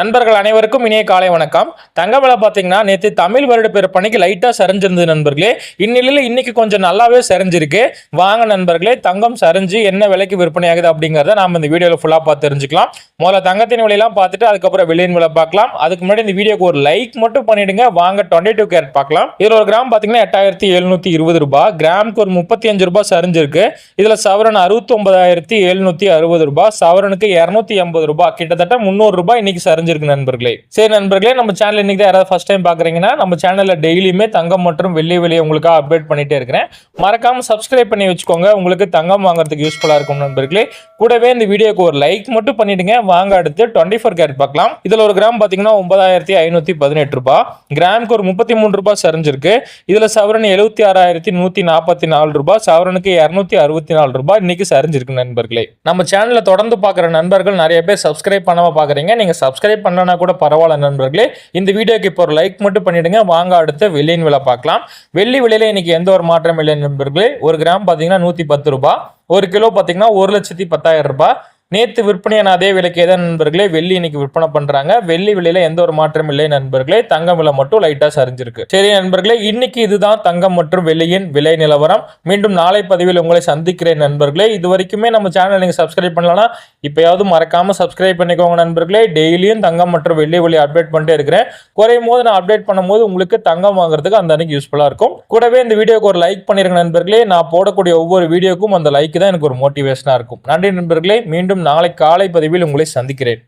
நண்பர்கள் அனைவருக்கும் இனிய காலை வணக்கம். தங்க விலை பார்த்தீங்கன்னா நேற்று தமிழ் வருட பிறப்பணிக்கு லைட்டாக சரிஞ்சிருந்தது நண்பர்களே. இந்நிலையில் இன்னைக்கு கொஞ்சம் நல்லாவே சரிஞ்சிருக்கு. வாங்க நண்பர்களே தங்கம் சரிஞ்சு என்ன விலைக்கு விற்பனை ஆகுது அப்படிங்கிறத நாம் இந்த வீடியோவில் ஃபுல்லாக பார்த்து தெரிஞ்சுக்கலாம். முதல்ல தங்கத்தின் விலையெல்லாம் பார்த்துட்டு அதுக்கப்புறம் வெளியின் விலை பார்க்கலாம். அதுக்கு முன்னாடி இந்த வீடியோக்கு ஒரு லைக் மட்டும் பண்ணிடுங்க. வாங்க டுவெண்ட்டி டூ கேரட் பார்க்கலாம். இதில் ஒரு கிராம் பார்த்தீங்கன்னா எட்டாயிரத்தி எழுநூற்றி இருபது ரூபாய் கிராமுக்கு ஒரு முப்பத்தி அஞ்சு ரூபாய் சரிஞ்சிருக்கு. இதில் சவரன் அறுபத்தி ஒன்பதாயிரத்தி எழுநூற்றி அறுபது ரூபாய் சவரனுக்கு இரநூத்தி எண்பது ரூபாய் கிட்டத்தட்ட முந்நூறு ரூபாய் இன்னைக்கு தெரிஞ்சிருக்கு நண்பர்களே. சரி நண்பர்களே நம்ம சேனல் இன்னைக்கு தான் யாராவது ஃபர்ஸ்ட் டைம் பார்க்குறீங்கன்னா நம்ம சேனலில் டெய்லியுமே தங்கம் மற்றும் வெள்ளி வெளியே உங்களுக்காக அப்டேட் பண்ணிட்டே இருக்கிறேன். மறக்காம சப்ஸ்கிரைப் பண்ணி வச்சுக்கோங்க. உங்களுக்கு தங்கம் வாங்குறதுக்கு யூஸ்ஃபுல்லாக இருக்கும் நண்பர்களே. கூடவே இந்த வீடியோக்கு ஒரு லைக் மட்டும் பண்ணிடுங்க. வாங்க அடுத்து டுவெண்ட்டி ஃபோர் கேரட் பார்க்கலாம். இதில் ஒரு கிராம் பார்த்தீங்கன்னா ஒன்பதாயிரத்தி ஐநூற்றி பதினெட்டு ரூபாய். கிராமுக்கு ஒரு முப்பத்தி மூணு ரூபாய் சரிஞ்சிருக்கு. இதில் சவரன் எழுபத்தி ஆறாயிரத்தி நூற்றி நாற்பத்தி நாலு ரூபாய். சவரனுக்கு இரநூத்தி அறுபத்தி நாலு ரூபாய். இன்னைக்கு சரிஞ்சிருக்கு நண்பர்களே. நம்ம சேனலில் தொடர்ந்து பார்க்குற நண்பர்கள் நிறைய பேர் சப்ஸ்கிரைப் பண்ணாம பார்க்குறீங்க நீங்கள் சப்ஸ்கிரைப் பண்ணலனா கூட பரவாயில்ல நண்பர்களே. இந்த வீடியோக்கு இப்போ ஒரு லைக் மட்டும் பண்ணிடுங்க. வாங்க அடுத்து வெள்ளியின் விலை பார்க்கலாம். வெள்ளி விலையில இன்னைக்கு எந்த ஒரு மாற்றம் இல்லை நண்பர்களே. ஒரு கிராம் பார்த்தீங்கன்னா நூற்றி பத்து ரூபாய். ஒரு கிலோ பார்த்தீங்கன்னா ஒரு லட்சத்தி பத்தாயிரம் ரூபாய். நேற்று விற்பனையான அதே விலைக்கு தான் நண்பர்களே வெள்ளி இன்னைக்கு விற்பனை பண்றாங்க. வெள்ளி விலையில எந்த ஒரு மாற்றம் இல்லை நண்பர்களே. தங்கம் விலை மட்டும் லைட்டா சரிஞ்சிருக்கு. சரி நண்பர்களே இன்னைக்கு இதுதான் தங்கம் மற்றும் வெள்ளியின் விலை நிலவரம். மீண்டும் நாளை பதிவில் உங்களை சந்திக்கிறேன் நண்பர்களே. இது வரைக்குமே நம்ம சேனல் நீங்க சப்ஸ்கிரைப் பண்ணலன்னா இப்பயாவது மறக்காம சப்ஸ்கிரைப் பண்ணிக்கோங்க நண்பர்களே. டெய்லியும் தங்கம் மற்றும் வெள்ளி விலை அப்டேட் பண்ணிட்டே இருக்கிறேன். குறையும் போது நான் அப்டேட் பண்ணும்போது உங்களுக்கு தங்கம் வாங்குறதுக்கு அந்த அன்னைக்கு யூஸ்ஃபுல்லா இருக்கும். கூடவே இந்த வீடியோக்கு ஒரு லைக் பண்ணிருங்க நண்பர்களே. நான் போடக்கூடிய ஒவ்வொரு வீடியோக்கும் அந்த லைக் தான் எனக்கு ஒரு மோட்டிவேஷனா இருக்கும். நன்றி நண்பர்களே. மீண்டும் மீண்டும் நாளை காலை பதிவில் உங்களை சந்திக்கிறேன்.